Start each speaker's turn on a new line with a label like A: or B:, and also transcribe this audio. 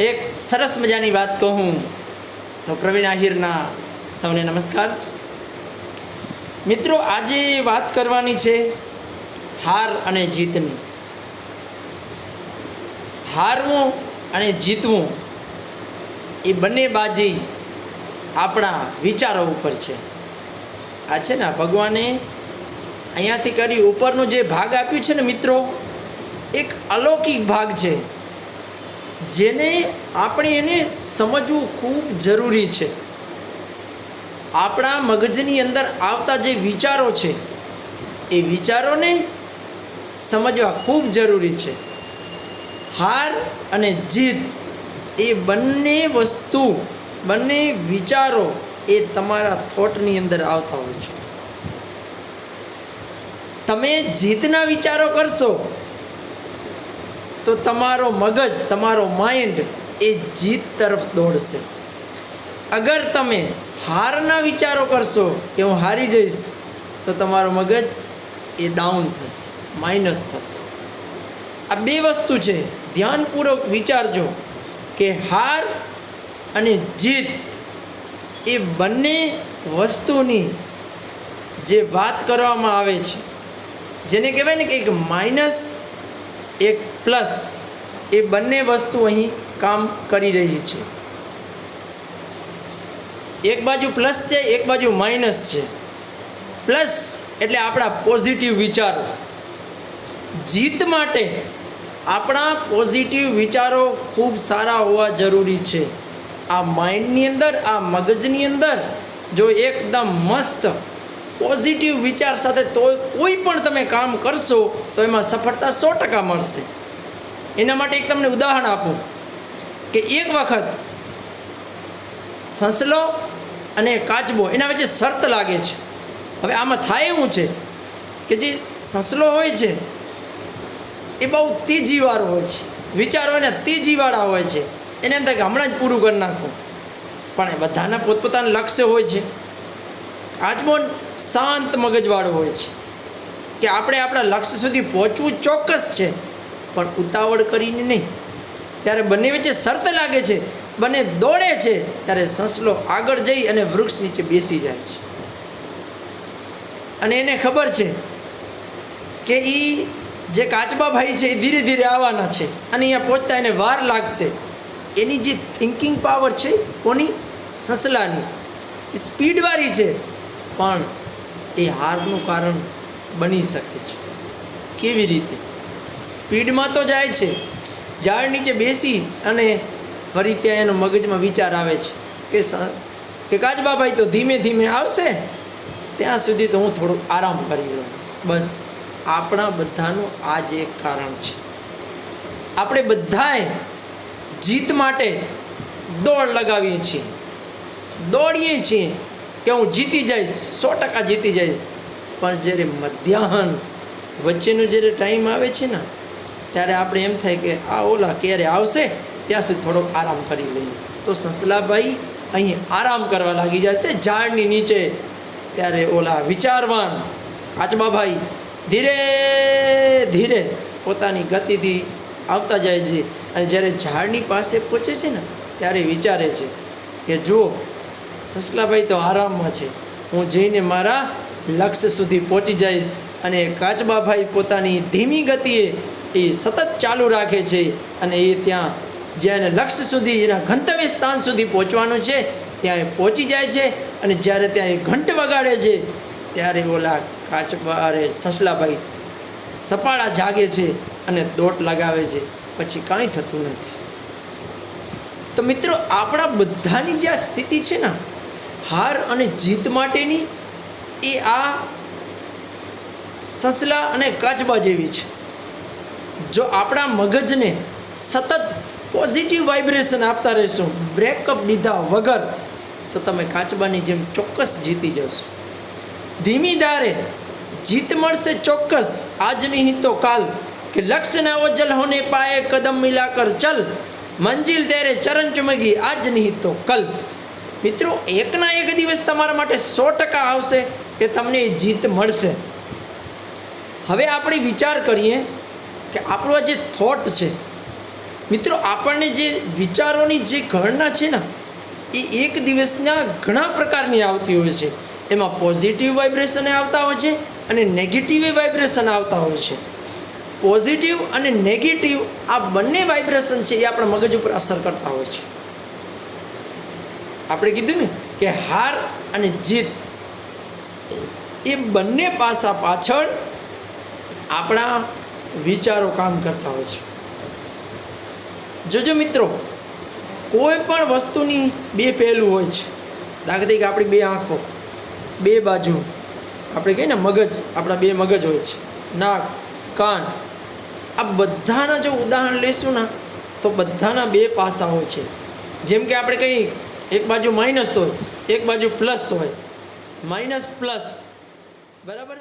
A: એક સરસ મજાની વાત કહું તો પ્રવીણ આહિરના સૌને નમસ્કાર. મિત્રો, આજે વાત કરવાની છે હાર અને જીતની. હારવું અને જીતવું એ બંને બાજી આપણા વિચારો ઉપર છે. આ છે ને, ભગવાને અહીંયાથી કરી ઉપરનું જે ભાગ આપ્યું છે ને મિત્રો, એક અલૌકિક ભાગ છે. જેને આપણે એને સમજવું ખૂબ જરૂરી છે. આપણા મગજની અંદર આવતા જે વિચારો છે, એ વિચારોને સમજવા ખૂબ જરૂરી છે. હાર અને જીત એ બંને વસ્તુ, બંને વિચારો એ તમારા થોટની અંદર આવતા હોય છે. તમે જીતના વિચારો કરશો તો તમારો મગજ, તમારો માઇન્ડ એ જીત તરફ દોડશે. અગર તમે હારના વિચારો કરશો કે હું હારી જઈશ, તો તમારો મગજ એ ડાઉન થશે માઇનસ થશે. આ બે વસ્તુ છે. ધ્યાનપૂર્વક વિચારજો કે હાર અને જીત એ બંને વસ્તુની જે વાત કરવામાં આવે છે, જેને કહેવાય ને કે એક માઇનસ એક પ્લસ એ બંને વસ્તુ અહીં કામ કરી રહી છે. એક બાજુ પ્લસ છે, એક બાજુ માઇનસ છે. પ્લસ એટલે આપણા પોઝિટિવ વિચારો. જીત માટે આપણા પોઝિટિવ વિચારો ખૂબ સારા હોવા જરૂરી છે. આ માઇન્ડની અંદર, આ મગજની અંદર જો એકદમ મસ્ત પોઝિટિવ વિચાર સાથે તો કોઈ પણ તમે કામ કરશો તો એમાં સફળતા સો ટકા મળશે. એના માટે એક તમને ઉદાહરણ આપું કે એક વખત સસલો અને કાચબો, એના વચ્ચે શરત લાગે છે. હવે આમાં થાય એવું છે કે જે સસલો હોય છે, એ બહુ તેજીવાળો હોય છે. વિચારો એને તેજીવાળા હોય છે. એને એમ થાય કે હમણાં જ પૂરું કરી નાખો. પણ બધાના પોતપોતાના લક્ષ્ય હોય છે. કાચબો શાંત મગજવાળો હોય છે કે આપણે આપણા લક્ષ્ય સુધી પહોંચવું ચોક્કસ છે, પણ ઉતાવળ કરીને નહીં. ત્યારે બંને વચ્ચે શરત લાગે છે, બંને દોડે છે, ત્યારે સસલો આગળ જઈ અને વૃક્ષ નીચે બેસી જાય છે. અને એને ખબર છે કે એ જે કાચબા ભાઈ છે, એ ધીરે ધીરે આવવાના છે અને અહીંયા પહોંચતા એને વાર લાગશે. એની જે થિંકિંગ પાવર છે, કોની? સસલાની. સ્પીડવાળી છે. પણ એ હારનું કારણ બની શકે છે. કેવી રીતે? સ્પીડમાં તો જાય છે. ઝાડ નીચે બેસી અને ફરી ત્યાં એનો મગજમાં વિચાર આવે છે કે કે કાચબાભાઈ તો ધીમે ધીમે આવશે, ત્યાં સુધી તો હું થોડું આરામ કરી લઉં. બસ, આપણા બધાનું આ જ એક કારણ છે. આપણે બધાએ જીત માટે દોડ લગાવીએ છીએ. દોડીએ છીએ. કે હું જીતી જઈશ, સો ટકા જીતી જઈશ. પણ જ્યારે મધ્યાહન વચ્ચેનો જ્યારે ટાઈમ આવે છે ને, ત્યારે આપણે એમ થાય કે આ ઓલા ક્યારે આવશે, ત્યાં સુધી થોડોક આરામ કરી લઈએ. તો સસલાભાઈ અહીં આરામ કરવા લાગી જશે, ઝાડની નીચે. ત્યારે ઓલા વિચારવાન કાચબાભાઈ ધીરે ધીરે પોતાની ગતિથી આવતા જાય છે. અને જ્યારે ઝાડની પાસે પહોંચે છે ને, ત્યારે વિચારે છે કે જુઓ સસલાભાઈ તો આરામમાં છે. હું જઈને મારા લક્ષ્ય સુધી પહોંચી જઈશ અને કાચબાભાઈ પોતાની ધીમી ગતિએ એ સતત ચાલુ રાખે છે અને એ ત્યાં જ્યાં એને લક્ષ્ય સુધી એના ગંતવ્ય સ્થાન સુધી પહોંચવાનું છે, ત્યાં એ પહોંચી જાય છે અને જ્યારે ત્યાં એ ઘંટ વગાડે છે, ત્યારે ઓલા કાચબા અરે સસલાભાઈ સપાળા જાગે છે અને દોટ લગાવે છે. પછી કાંઈ થતું નથી. તો મિત્રો, આપણા બધાની જે સ્થિતિ છે ને હાર અને જીત માટેની એ આ સસલા અને કાચબા જેવી છે. જો આપણા મગજને સતત પોઝિટિવ વાઇબ્રેશન આપતા રહેશું બ્રેકઅપ લીધા વગર, તો તમે કાચબાની જેમ ચોક્કસ જીતી જશો. ધીમી ધારે જીત મળશે ચોક્કસ. આજ નહીં તો કાલ કે લક્ષ્ય ના ઓજલ હોને પાએ કદમ મિલાકર ચલ. મંજિલ તેરે ચરણ ચુમગી આજ નહીં તો કલ. મિત્રો, એકના એક દિવસ તમારા માટે સો ટકા આવશે કે તમને એ જીત મળશે. હવે આપણે વિચાર કરીએ કે આપણો જે થોટ છે, મિત્રો, આપણને જે વિચારોની જે ગણના છે ને, એ એક દિવસના ઘણા પ્રકારની આવતી હોય છે. એમાં પોઝિટિવ વાઇબ્રેશન આવતા હોય છે અને નેગેટિવ વાઇબ્રેશન આવતા હોય છે. પોઝિટિવ અને નેગેટિવ આ બંને વાઇબ્રેશન છે એ આપણા મગજ ઉપર અસર કરતા હોય છે. આપણે કીધું ને કે હાર અને જીત, એ બંને પાસા પાછળ આપણા વિચારો કામ કરતા હોય છે. જોજો મિત્રો, કોઈ પણ વસ્તુની બે પહેલું હોય છે. દાખલા તરીકે આપણી બે આંખો, બે બાજુ, આપણે કહીએ ને મગજ, આપણા બે મગજ હોય છે. નાક, કાન, આ બધાના જો ઉદાહરણ લેશું ને, તો બધાના બે પાસા હોય છે. જેમ કે આપણે કહીએ એક બાજુ માઇનસ હોય એક બાજુ પ્લસ હોય. માઇનસ પ્લસ બરાબર?